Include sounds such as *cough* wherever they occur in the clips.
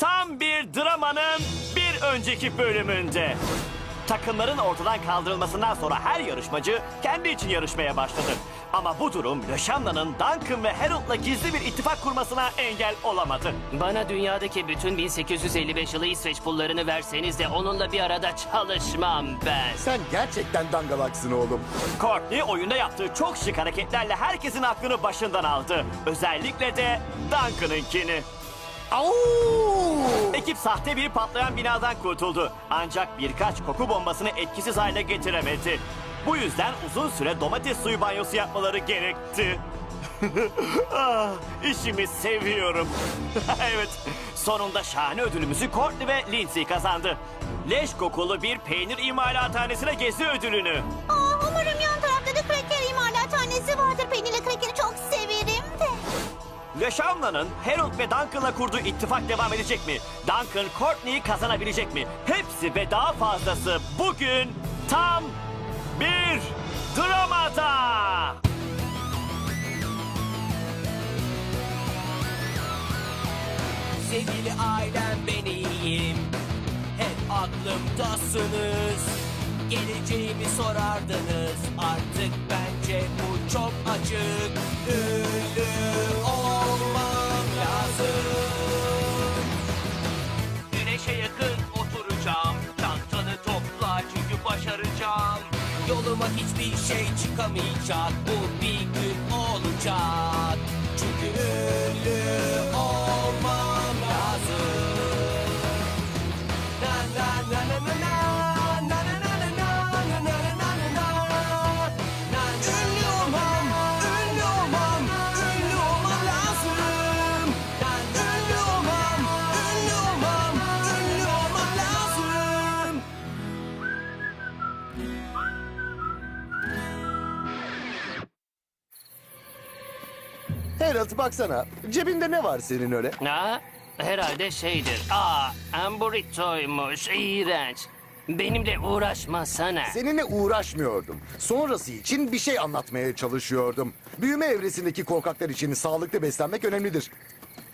Tam bir dramanın bir önceki bölümünde. Takımların ortadan kaldırılmasından sonra her yarışmacı kendi için yarışmaya başladı. Ama bu durum Löşanla'nın Duncan ve Harold'la gizli bir ittifak kurmasına engel olamadı. Bana dünyadaki bütün 1855 yılı İsveç pullarını verseniz de onunla bir arada çalışmam ben. Sen gerçekten dangalaksın oğlum. Courtney oyunda yaptığı çok şık hareketlerle herkesin aklını başından aldı. Özellikle de Duncan'ınkini. Au! Ekip sahte bir patlayan binadan kurtuldu. Ancak birkaç koku bombasını etkisiz hale getiremedi. Bu yüzden uzun süre domates suyu banyosu yapmaları gerekti. *laughs* ah, işimi seviyorum. *laughs* evet, sonunda şahane ödülümüzü Courtney ve Lindsay kazandı. Leş kokulu bir peynir imalathanesine gezi ödülünü. Aa, Leşanla'nın Harold ve Duncan'la kurduğu ittifak devam edecek mi? Duncan Courtney'i kazanabilecek mi? Hepsi ve daha fazlası bugün tam bir dramada. Sevgili ailem ben iyiyim Hep aklımdasınız Geleceğimi sorardınız hiçbir şey çıkamayacak. Bu bir gün olacak. Çünkü ünlü Harold baksana. Cebinde ne var senin öyle? Ha? Herhalde şeydir. Aa, amburitoymuş. İğrenç. Benimle uğraşmasana. Seninle uğraşmıyordum. Sonrası için bir şey anlatmaya çalışıyordum. Büyüme evresindeki korkaklar için sağlıklı beslenmek önemlidir.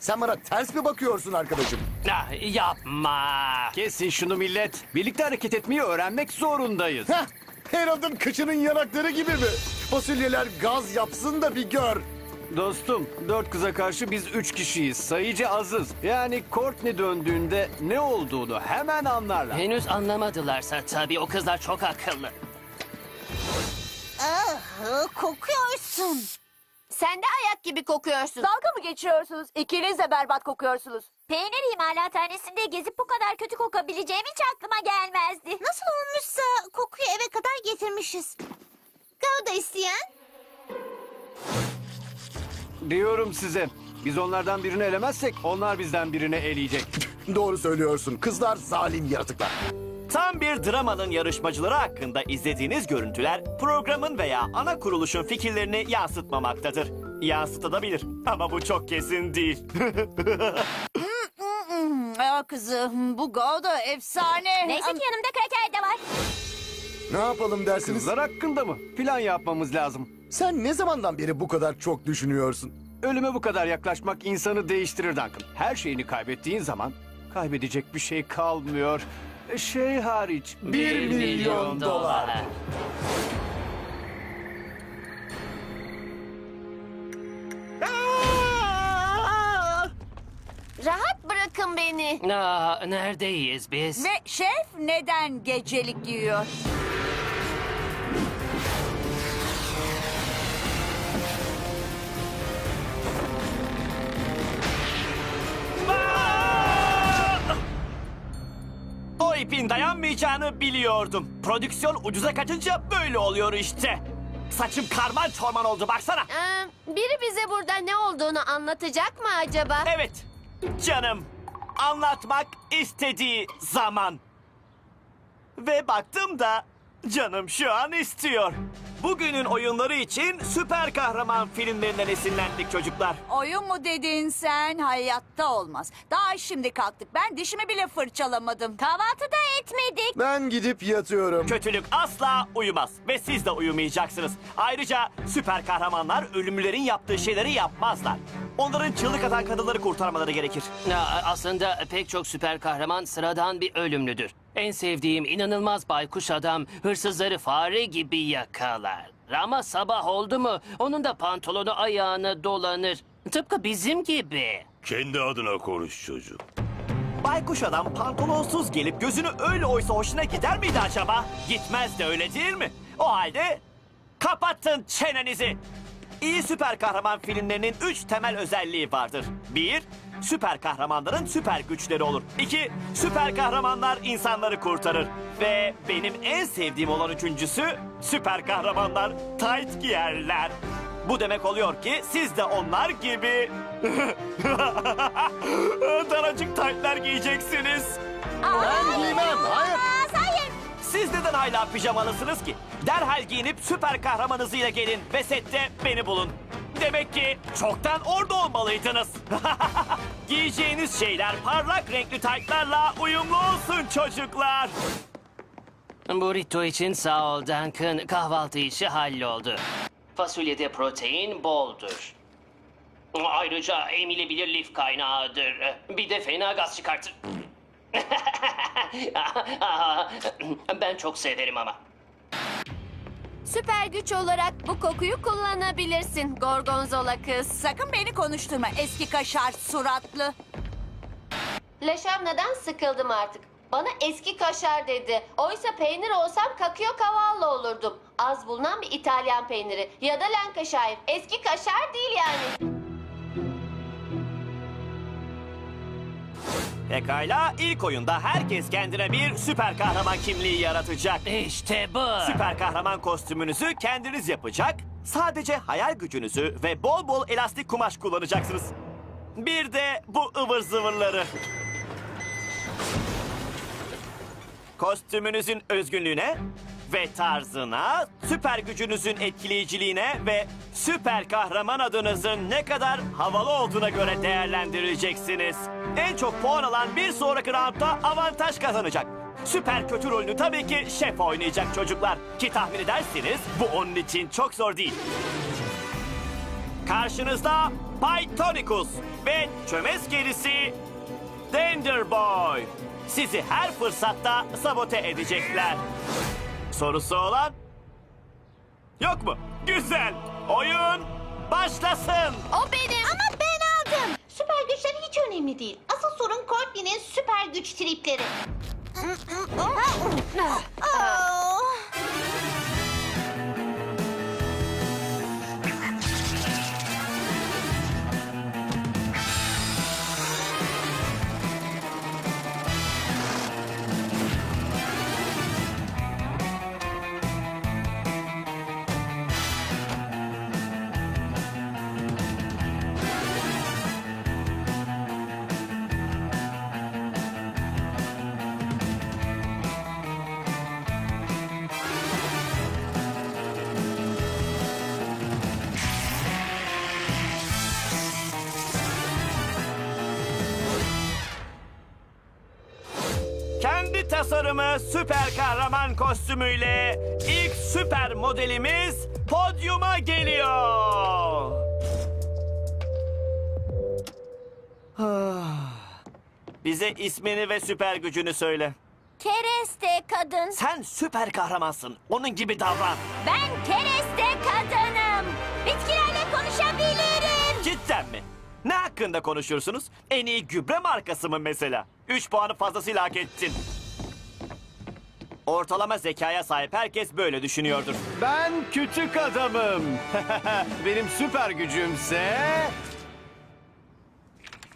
Sen bana ters mi bakıyorsun arkadaşım? Ah, yapma. Kesin şunu millet. Birlikte hareket etmeyi öğrenmek zorundayız. Heh, Harold'un kıçının yanakları gibi mi? Fasulyeler gaz yapsın da bir gör. Dostum, dört kıza karşı biz üç kişiyiz. Sayıcı azız. Yani Courtney döndüğünde ne olduğunu hemen anlarlar. Henüz anlamadılarsa tabii o kızlar çok akıllı. Ah, kokuyorsun. Sen de ayak gibi kokuyorsun. Dalga mı geçiyorsunuz? İkiniz de berbat kokuyorsunuz. Peynir imalathanesinde gezip bu kadar kötü kokabileceğim hiç aklıma gelmezdi. Nasıl olmuşsa kokuyu eve kadar getirmişiz. Gouda isteyen? Diyorum size. Biz onlardan birini elemezsek onlar bizden birini eleyecek. *laughs* Doğru söylüyorsun. Kızlar zalim yaratıklar. Tam bir dramanın yarışmacıları hakkında izlediğiniz görüntüler programın veya ana kuruluşun fikirlerini yansıtmamaktadır. Yansıtabilir ama bu çok kesin değil. *laughs* Ya kızım bu Gouda efsane. Neyse ki yanımda kraker de var. Ne yapalım dersiniz? Kızlar hakkında mı? Plan yapmamız lazım. Sen ne zamandan beri bu kadar çok düşünüyorsun? Ölüme bu kadar yaklaşmak insanı değiştirir Duncan. Her şeyini kaybettiğin zaman kaybedecek bir şey kalmıyor. Şey hariç. Bir milyon dolar. Bırakın beni. Aa, neredeyiz biz? Ve şef neden gecelik giyiyor? o ipin dayanmayacağını biliyordum. Prodüksiyon ucuza kaçınca böyle oluyor işte. Saçım karman çorman oldu baksana. Ee, biri bize burada ne olduğunu anlatacak mı acaba? Evet canım anlatmak istediği zaman. Ve baktım da Canım şu an istiyor. Bugünün oyunları için süper kahraman filmlerinden esinlendik çocuklar. Oyun mu dedin sen? Hayatta olmaz. Daha şimdi kalktık. Ben dişimi bile fırçalamadım. Kahvaltı da etmedik. Ben gidip yatıyorum. Kötülük asla uyumaz ve siz de uyumayacaksınız. Ayrıca süper kahramanlar ölümlülerin yaptığı şeyleri yapmazlar. Onların çığlık atan kadınları kurtarmaları gerekir. Ya, aslında pek çok süper kahraman sıradan bir ölümlüdür. En sevdiğim inanılmaz baykuş adam hırsızları fare gibi yakalar. Ama sabah oldu mu onun da pantolonu ayağına dolanır. Tıpkı bizim gibi. Kendi adına konuş çocuk. Baykuş adam pantolonsuz gelip gözünü öyle oysa hoşuna gider miydi acaba? Gitmez de öyle değil mi? O halde kapatın çenenizi. İyi süper kahraman filmlerinin üç temel özelliği vardır. Bir, süper kahramanların süper güçleri olur. İki, süper kahramanlar insanları kurtarır. Ve benim en sevdiğim olan üçüncüsü, süper kahramanlar tight giyerler. Bu demek oluyor ki siz de onlar gibi *laughs* daracık taytlar giyeceksiniz. Ben giymem. Hayır. Aa, hayır. Siz neden hala pijamalısınız ki? Derhal giyinip süper kahramanınızıyla gelin ve sette beni bulun. Demek ki çoktan orada olmalıydınız. *laughs* Giyeceğiniz şeyler parlak renkli taytlarla uyumlu olsun çocuklar. Burrito için sağ ol Duncan. Kahvaltı işi halloldu. Fasulyede protein boldur. Ayrıca emilebilir lif kaynağıdır. Bir de fena gaz çıkartır. *laughs* ben çok severim ama. Süper güç olarak bu kokuyu kullanabilirsin Gorgonzola kız. Sakın beni konuşturma eski kaşar suratlı. Leşemna'dan sıkıldım artık. Bana eski kaşar dedi. Oysa peynir olsam kakio cavallo olurdum. Az bulunan bir İtalyan peyniri. Ya da Lancashire. Eski kaşar değil yani. Pekala ilk oyunda herkes kendine bir süper kahraman kimliği yaratacak. İşte bu. Süper kahraman kostümünüzü kendiniz yapacak. Sadece hayal gücünüzü ve bol bol elastik kumaş kullanacaksınız. Bir de bu ıvır zıvırları. Kostümünüzün özgünlüğüne ve tarzına, süper gücünüzün etkileyiciliğine ve süper kahraman adınızın ne kadar havalı olduğuna göre değerlendireceksiniz. En çok puan alan bir sonraki roundda avantaj kazanacak. Süper kötü rolünü tabii ki şef oynayacak çocuklar. Ki tahmin edersiniz bu onun için çok zor değil. Karşınızda Pythonicus ve çömez gerisi Danger Boy. Sizi her fırsatta sabote edecekler. Sorusu olan? Yok mu? Güzel. Oyun başlasın. O benim. Ama ben aldım. Süper güçler hiç önemli değil. Asıl sorun Courtney'nin süper güç tripleri. Aa. Tasarımı süper kahraman kostümüyle ilk süper modelimiz podyuma geliyor. Bize ismini ve süper gücünü söyle. Kereste kadın. Sen süper kahramansın. Onun gibi davran. Ben kereste kadınım. Bitkilerle konuşabilirim. Cidden mi? Ne hakkında konuşursunuz? En iyi gübre markası mı mesela? Üç puanı fazlasıyla hak ettin. Ortalama zekaya sahip herkes böyle düşünüyordur. Ben küçük adamım. *laughs* Benim süper gücümse...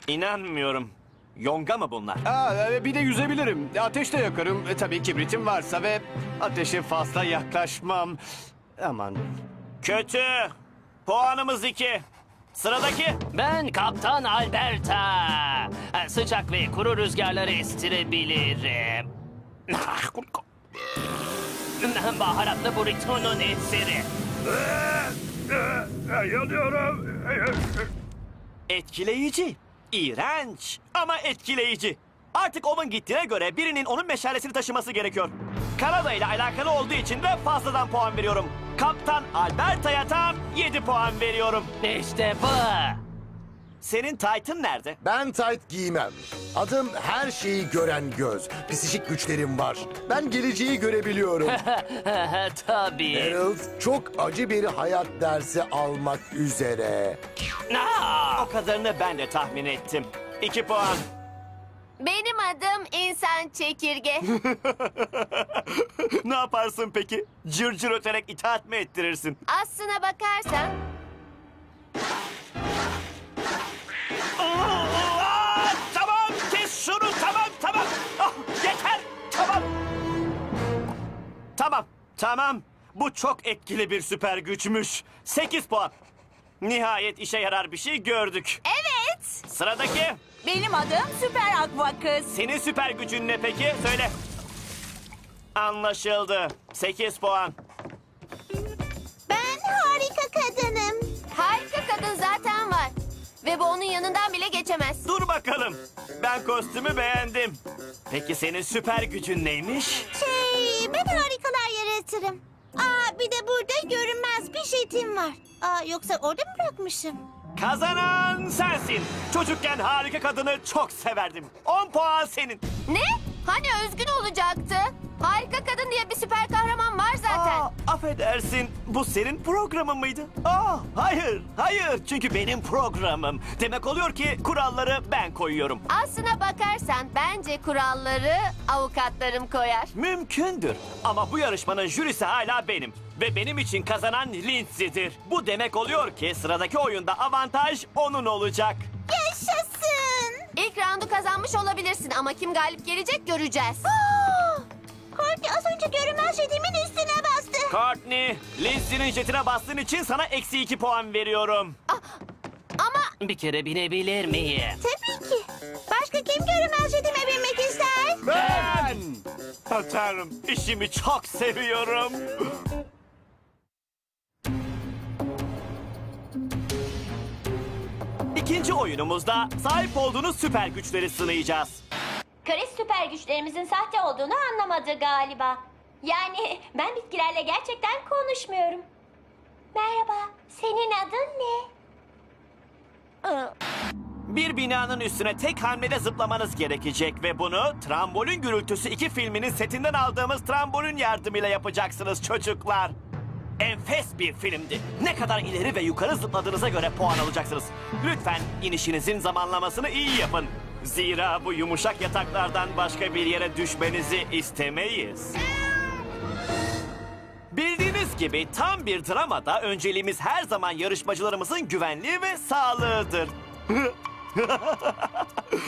İnanmıyorum. Yonga mı bunlar? Aa, e, bir de yüzebilirim. Ateş de yakarım. E, tabii kibritim varsa ve ateşe fazla yaklaşmam. Aman. Kötü. Puanımız iki. Sıradaki. Ben Kaptan Alberta. Ha, Sıcak ve kuru rüzgarları estirebilirim. Baharatlı burritonun eseri. Yanıyorum. Etkileyici. İğrenç ama etkileyici. Artık Owen gittiğine göre birinin onun meşalesini taşıması gerekiyor. Kanada ile alakalı olduğu için de fazladan puan veriyorum. Kaptan Alberta'ya tam 7 puan veriyorum. İşte bu. Senin Titan nerede? Ben tight giymem. Adım her şeyi gören göz. Psişik güçlerim var. Ben geleceği görebiliyorum. *laughs* Tabii. Harold çok acı bir hayat dersi almak üzere. Aa! O kadarını ben de tahmin ettim. 2 puan. Benim adım insan çekirge. *laughs* ne yaparsın peki? Cır cır öterek itaat mi ettirirsin? Aslına bakarsan Tamam. Bu çok etkili bir süper güçmüş. 8 puan. Nihayet işe yarar bir şey gördük. evet. Sıradaki. Benim adım Süper Aqua Kız. Senin süper gücün ne peki? Söyle. Anlaşıldı. 8 puan. Ben harika kadınım. Harika kadın zaten var. Ve bu onun yanından bile geçemez. Dur bakalım. Ben kostümü beğendim. Peki senin süper gücün neymiş? Şey, ben harikalar yaratırım. Aa, bir de burada görünmez bir jetim var. Aa, yoksa orada mı bırakmışım? Kazanan sensin. Çocukken harika kadını çok severdim. 10 puan senin. Ne? Hani özgün olacaktı? Harika kadın diye bir süper kahraman var zaten. Aa, affedersin. Bu senin programın mıydı? Aa, hayır, hayır. Çünkü benim programım. Demek oluyor ki kuralları ben koyuyorum. Aslına bakarsan bence kuralları avukatlarım koyar. Mümkündür. Ama bu yarışmanın jürisi hala benim. Ve benim için kazanan Lindsay'dir. Bu demek oluyor ki sıradaki oyunda avantaj onun olacak. Yaşasın. İlk roundu kazanmış olabilirsin ama kim galip gelecek göreceğiz. Aa, Courtney, Lindsay'nin jetine bastığın için sana eksi iki puan veriyorum. Ama Bir kere binebilir miyim? Tabii ki. Başka kim görünmez jetime binmek ister? Ben! Tanrım, işimi çok seviyorum. İkinci oyunumuzda sahip olduğunuz süper güçleri sınayacağız. Chris süper güçlerimizin sahte olduğunu anlamadı galiba. Yani ben bitkilerle gerçekten konuşmuyorum. Merhaba, senin adın ne? Bir binanın üstüne tek hamlede zıplamanız gerekecek ve bunu Trambolin Gürültüsü 2 filminin setinden aldığımız trambolin yardımıyla yapacaksınız çocuklar. Enfes bir filmdi. Ne kadar ileri ve yukarı zıpladığınıza göre puan alacaksınız. Lütfen inişinizin zamanlamasını iyi yapın. Zira bu yumuşak yataklardan başka bir yere düşmenizi istemeyiz. Gibi tam bir dramada önceliğimiz her zaman yarışmacılarımızın güvenliği ve sağlığıdır. *laughs*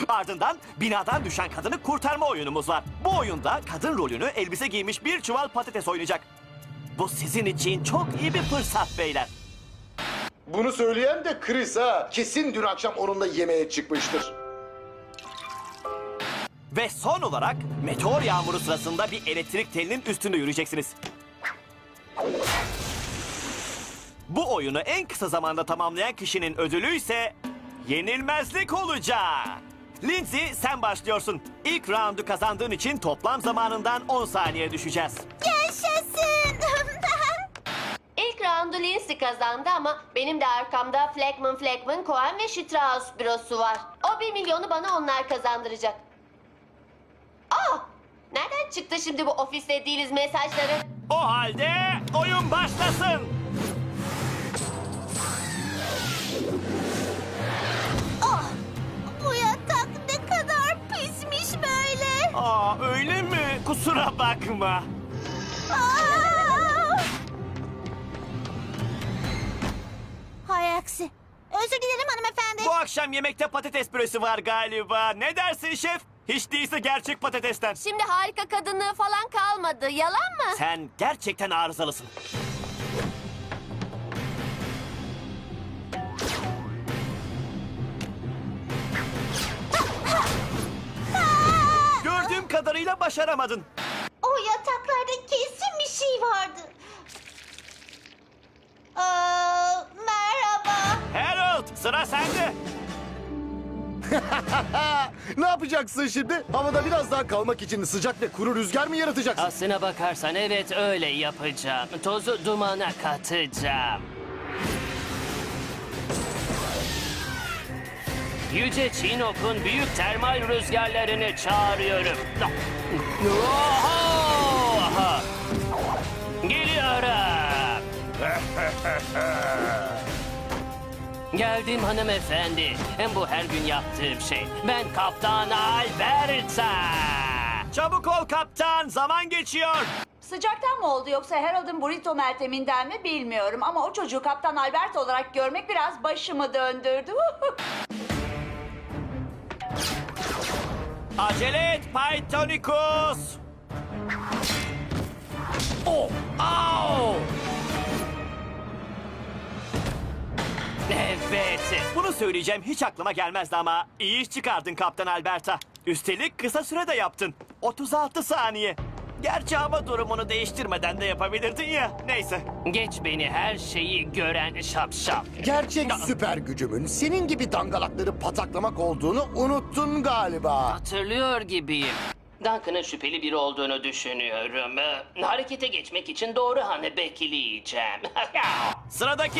Ardından binadan düşen kadını kurtarma oyunumuz var. Bu oyunda kadın rolünü elbise giymiş bir çuval patates oynayacak. Bu sizin için çok iyi bir fırsat beyler. Bunu söyleyen de Chris ha. Kesin dün akşam onunla yemeğe çıkmıştır. Ve son olarak meteor yağmuru sırasında bir elektrik telinin üstünde yürüyeceksiniz. Bu oyunu en kısa zamanda tamamlayan kişinin ödülü ise yenilmezlik olacak. Lindsay sen başlıyorsun. İlk roundu kazandığın için toplam zamanından 10 saniye düşeceğiz. Yaşasın. *laughs* ilk roundu Lindsay kazandı ama benim de arkamda Fleckman, Fleckman, Cohen ve Strauss bürosu var. O bir milyonu bana onlar kazandıracak. Aa! Nereden çıktı şimdi bu ofiste değiliz mesajları? O halde oyun başlasın. oh, bu yatak ne kadar pismiş böyle. Aa öyle mi? Kusura bakma. Aa! Hay aksi. Özür dilerim hanımefendi. Bu akşam yemekte patates püresi var galiba. Ne dersin şef? Hiç değilse gerçek patatesten. Şimdi harika kadınlığı falan kalmadı. Yalan mı? Sen gerçekten arızalısın. Gördüğüm kadarıyla başaramadın. O yataklarda kesin bir şey vardı. Aa, merhaba. Harold sıra sende. *laughs* Ne yapacaksın şimdi? Havada biraz daha kalmak için sıcak ve kuru rüzgar mı yaratacaksın? Aslına bakarsan evet öyle yapacağım. Tozu dumana katacağım. Yüce Çinok'un büyük termal rüzgarlarını çağırıyorum. Oha! Geliyorum. *laughs* Geldim hanımefendi. Hem bu her gün yaptığım şey. Ben Kaptan Alberta. Çabuk ol kaptan zaman geçiyor. Sıcaktan mı oldu yoksa Harold'un burrito melteminden mi bilmiyorum. Ama o çocuğu Kaptan Albert olarak görmek biraz başımı döndürdü. *laughs* Acele et Pythonicus. Oh, au! Evet. Bunu söyleyeceğim hiç aklıma gelmezdi ama iyi iş çıkardın Kaptan Alberta. Üstelik kısa sürede yaptın. 36 saniye. Gerçi hava durumunu değiştirmeden de yapabilirdin ya. Neyse. Geç beni her şeyi gören şapşal. Gerçek süper gücümün senin gibi dangalakları pataklamak olduğunu unuttun galiba. Hatırlıyor gibiyim. Duncan'ın şüpheli biri olduğunu düşünüyorum. Ee, harekete geçmek için doğru anı bekleyeceğim. *laughs* Sıradaki.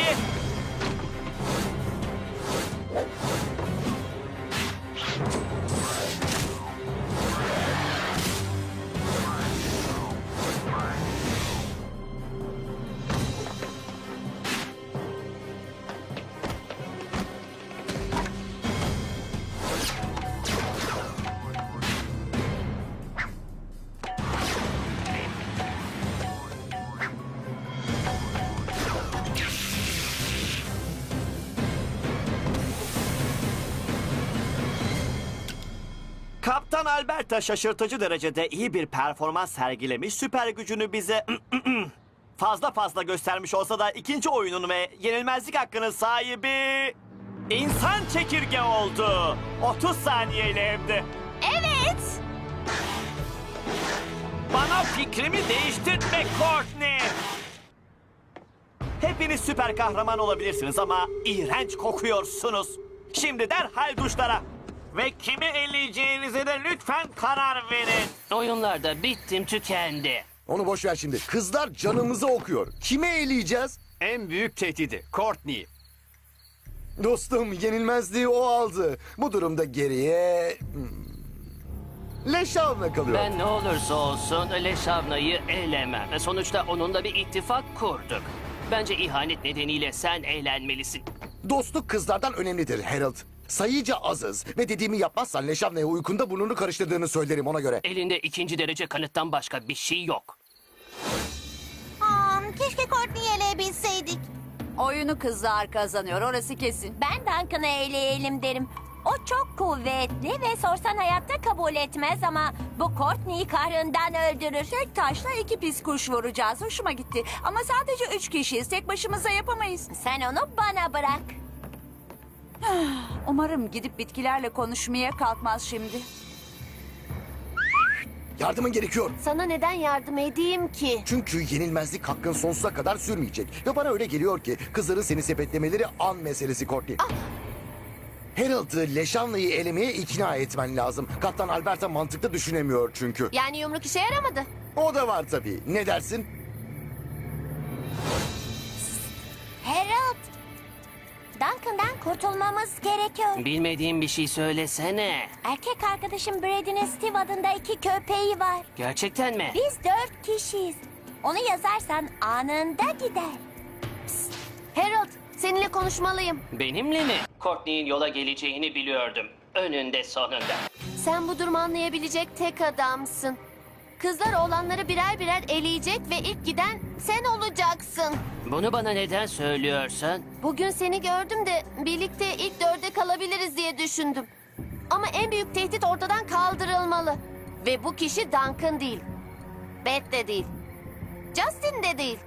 Kaptan Alberta şaşırtıcı derecede iyi bir performans sergilemiş. Süper gücünü bize *clears throat* fazla fazla göstermiş olsa da ikinci oyunun ve yenilmezlik hakkının sahibi insan çekirge oldu. 30 saniyeyle hem de. Evet. Bana fikrimi değiştirtme Courtney. Hepiniz süper kahraman olabilirsiniz ama iğrenç kokuyorsunuz. Şimdi derhal duşlara. Ve kimi elleyeceğinize de lütfen karar verin. Oyunlarda bittim tükendi. Onu boş ver şimdi. Kızlar canımızı okuyor. Kime eleyeceğiz? En büyük tehdidi Courtney. Dostum yenilmezliği o aldı. Bu durumda geriye... hmm, Leşavna kalıyor. Ben ne olursa olsun Leşavna'yı elemem. Sonuçta onunla bir ittifak kurduk. Bence ihanet nedeniyle sen eğlenmelisin. Dostluk kızlardan önemlidir Harold. Sayıca azız ve dediğimi yapmazsan Leşavna'ya uykunda burnunu karıştırdığını söylerim ona göre. Elinde ikinci derece kanıttan başka bir şey yok. Aa, keşke Courtney'i eleyebilseydik. Oyunu kızlar kazanıyor orası kesin. Ben Duncan'ı eleyelim derim. O çok kuvvetli ve sorsan hayatta kabul etmez ama bu Courtney'i kahrından öldürür. Tek taşla iki pis kuş vuracağız. Hoşuma gitti. Ama sadece üç kişiyiz. Tek başımıza yapamayız. Sen onu bana bırak. *sighs* Umarım gidip bitkilerle konuşmaya kalkmaz şimdi. Yardımın gerekiyor. Sana neden yardım edeyim ki? Çünkü yenilmezlik hakkın sonsuza kadar sürmeyecek. Ve bana öyle geliyor ki kızların seni sepetlemeleri an meselesi Courtney. Harold'ı Leşanlı'yı elemeye ikna etmen lazım. Kaptan Alberta mantıklı düşünemiyor çünkü. Yani yumruk işe yaramadı. O da var tabii. Ne dersin? Harold. Duncan'dan kurtulmamız gerekiyor. Bilmediğim bir şey söylesene. Erkek arkadaşım Brady'nin Steve adında iki köpeği var. Gerçekten mi? Biz dört kişiyiz. Onu yazarsan anında gider. Harold, seninle konuşmalıyım. Benimle mi? Courtney'in yola geleceğini biliyordum. Önünde sonunda. Sen bu durumu anlayabilecek tek adamsın. Kızlar oğlanları birer birer eleyecek ve ilk giden sen olacaksın. Bunu bana neden söylüyorsun? Bugün seni gördüm de birlikte ilk dörde kalabiliriz diye düşündüm. Ama en büyük tehdit ortadan kaldırılmalı. Ve bu kişi Duncan değil. Beth de değil. Justin de değil.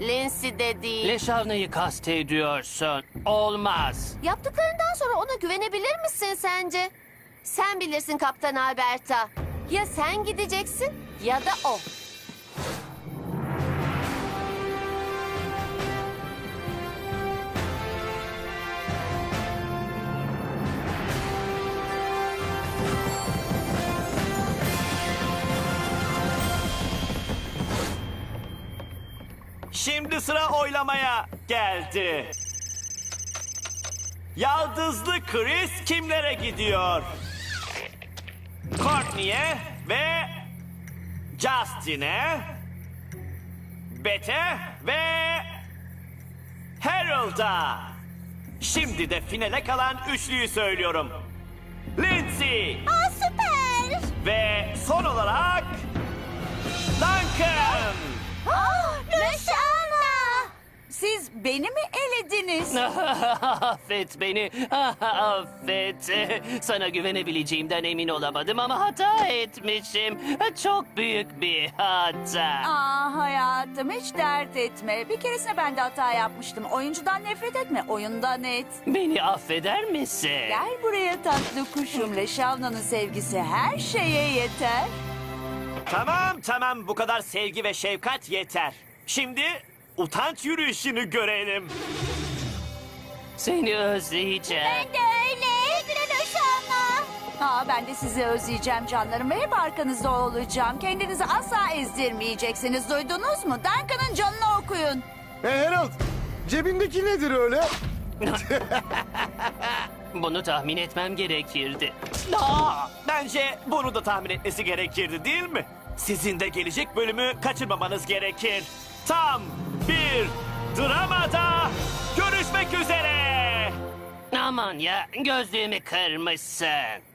Lindsay de değil. Leşavna'yı kastediyorsun. Olmaz. Yaptıklarından sonra ona güvenebilir misin sence? Sen bilirsin Kaptan Alberta. Ya sen gideceksin ya da o. Şimdi sıra oylamaya geldi. Yaldızlı Chris kimlere gidiyor? Courtney'e ve Justin'e, Beth'e ve Harold'a. Şimdi de finale kalan üçlüyü söylüyorum. Lindsay Aa süper. ve son olarak Duncan. Aa, beni mi elediniz? *laughs* affet beni, *laughs* affet. Sana güvenebileceğimden emin olamadım ama hata etmişim. Çok büyük bir hata. Aa hayatım hiç dert etme. Bir keresinde ben de hata yapmıştım. Oyuncudan nefret etme, oyundan et. Beni affeder misin? Gel buraya tatlı kuşum. Leşavna'nın sevgisi her şeye yeter. Tamam tamam bu kadar sevgi ve şefkat yeter. Şimdi utanç yürüyüşünü görelim. Seni özleyeceğim. Ben de öyle. Sevgili Röşanla. Aa, ben de sizi özleyeceğim canlarım ve hep arkanızda olacağım. Kendinizi asla ezdirmeyeceksiniz. Duydunuz mu? Duncan'ın canını okuyun. Hey Harold, cebindeki nedir öyle? *laughs* Bunu tahmin etmem gerekirdi. Aa, bence bunu da tahmin etmesi gerekirdi değil mi? Sizin de gelecek bölümü kaçırmamanız gerekir. Tam bir dramada görüşmek üzere. Aman ya gözlüğümü kırmışsın.